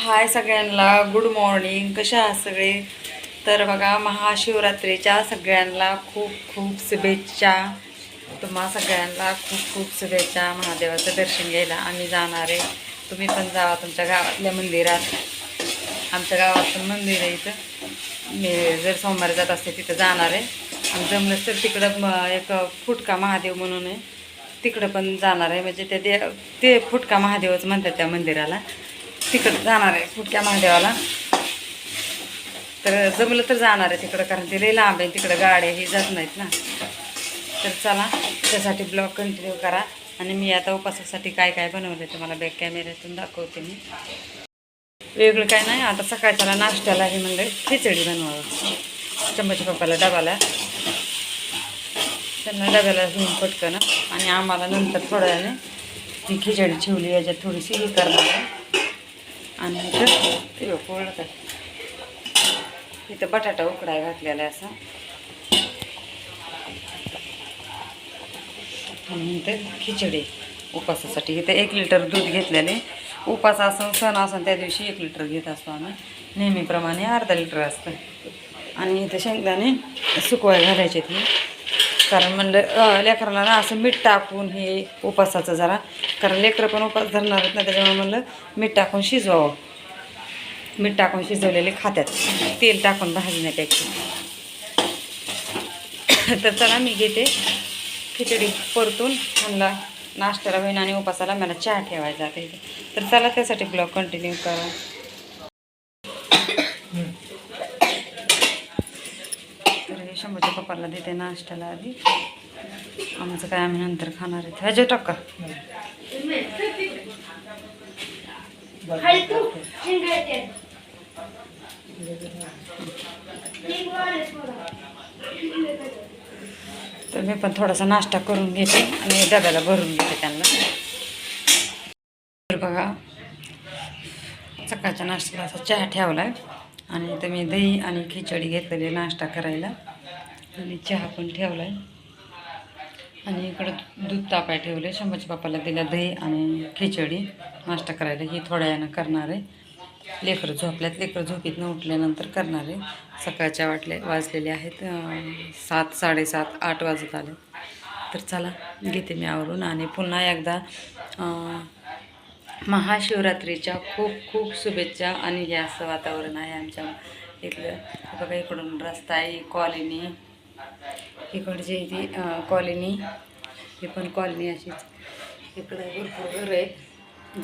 हाय सगळ्यांना good morning कशा आहात सगळे? तर बघा महाशिवरात्रीच्या सगळ्यांना खूप खूप शुभेच्छा. तुम्हा सगळ्यांना खूप खूप शुभेच्छा. महादेवाचं दर्शन घ्यायला आम्ही जाणार आहे. तुम्ही पण जावा तुमच्या गावातल्या मंदिरात. आमच्या गावात पण मंदिर आहे इथं. मी जर सोमवारी जात असते तिथं जाणार आहे. आणि जमलंच तर तिकडं एक फुटका महादेव म्हणून आहे. तिकडं पण जाणार आहे. म्हणजे ते दे ते फुटका महादेवच म्हणतात त्या मंदिराला. तिकडं जाणार आहे पुढच्या महादेवाला? तर जमलं तर जाणार आहे तिकडं कारण ते लई लांब आहे तिकडं गाड्या हे जात नाहीत ना. तर चला त्यासाठी ब्लॉग कंटिन्यू करा. आणि मी आता उपासासाठी काय काय बनवलं आहे तुम्हाला बॅक कॅमेऱ्यातून दाखवते मी. वेगळं काय नाही आता सकाळच्याला नाश्त्याला हे म्हणलं खिचडी बनवावं. चम्मच पप्पाला डबाला. त्यांना डब्याला घेऊन पटकन. आणि आम्हाला नंतर थोड्या वेळाने ती खिचडी ठेवली याच्यात थोडीशी ही करणार आहे. ते कर इथं बटाटा उकडाय घातलेला आहे असा. म्हणते खिचडी उपासासाठी. इथं एक लिटर दूध घेतलेले उपास असं सण असं त्या दिवशी एक लिटर घेत असतो आम्ही. नेहमीप्रमाणे अर्धा लिटर असतं. आणि इथं शेंगदाणे सुकवाय घालायचे ते. कारण म्हणलं लेकरांना लेकराला ना असं मीठ टाकून हे उपासाचं जरा. कारण लेकरं पण उपास धरणार आहेत ना त्याच्यामुळे म्हणलं मीठ टाकून शिजवावं. मीठ टाकून शिजवलेले खात्यात. तेल टाकून भाजण्यापेक्षा तर चला मी घेते खिचडी परतून. आणला नाश्त्याला होईन आणि उपासाला मला चहा ठेवायचा आता इथे. तर चला त्यासाठी ब्लॉग कंटिन्यू करा. तर हे शंभरच्या पप्पाला देते नाश्त्याला आधी. आमचं काय आम्ही नंतर खाणार आहे ह्याच्या टाका तर मी पण थोडासा नाश्ता करून घेते आणि डब्याला भरून घेते त्यांना. तर बघा सकाळच्या नाश्त्याला असा चहा ठेवला आहे आणि इथं मी दही आणि खिचडी घेतलेली नाश्ता करायला. आणि चहा पण ठेवला आहे आणि इकडं दूध तापाय ठेवले. शंभरच्या बापाला दिला दही आणि खिचडी. नाश्ता करायला ही थोड्या वेळानं करणार आहे. लेकरं झोपल्यात. लेकरं झोपीतनं उठल्यानंतर करणार आहे. सकाळच्या वाटले वाजलेले आहेत. सात साडेसात आठ वाजत आले. तर चला घेते मी आवरून आणि पुन्हा एकदा महाशिवरात्रीच्या खूप खूप शुभेच्छा आणि हे असं वातावरण आहे आमच्या इथलं. बघा इकडून रस्ता आहे कॉलनी. इकडची ती कॉलनी. ही पण कॉलनी अशीच. इकडं भरपूर घर आहे.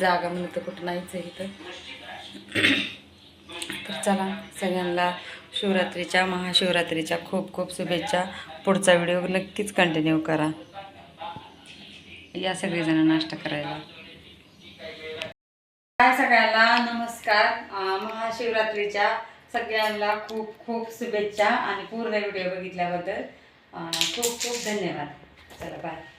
जागा म्हणून तर कुठं नाहीच आहे इथं. तर चला सगळ्यांना शिवरात्रीच्या महाशिवरात्रीच्या खूप खूप शुभेच्छा. पुढचा व्हिडिओ नक्कीच कंटिन्यू करा. या सगळेजण नाश्ता करायला. काय सगळ्यांना नमस्कार. महाशिवरात्रीच्या सगळ्यांना खूप खूप शुभेच्छा आणि पूर्ण व्हिडिओ बघितल्याबद्दल. खूप खूप धन्यवाद. चला बाय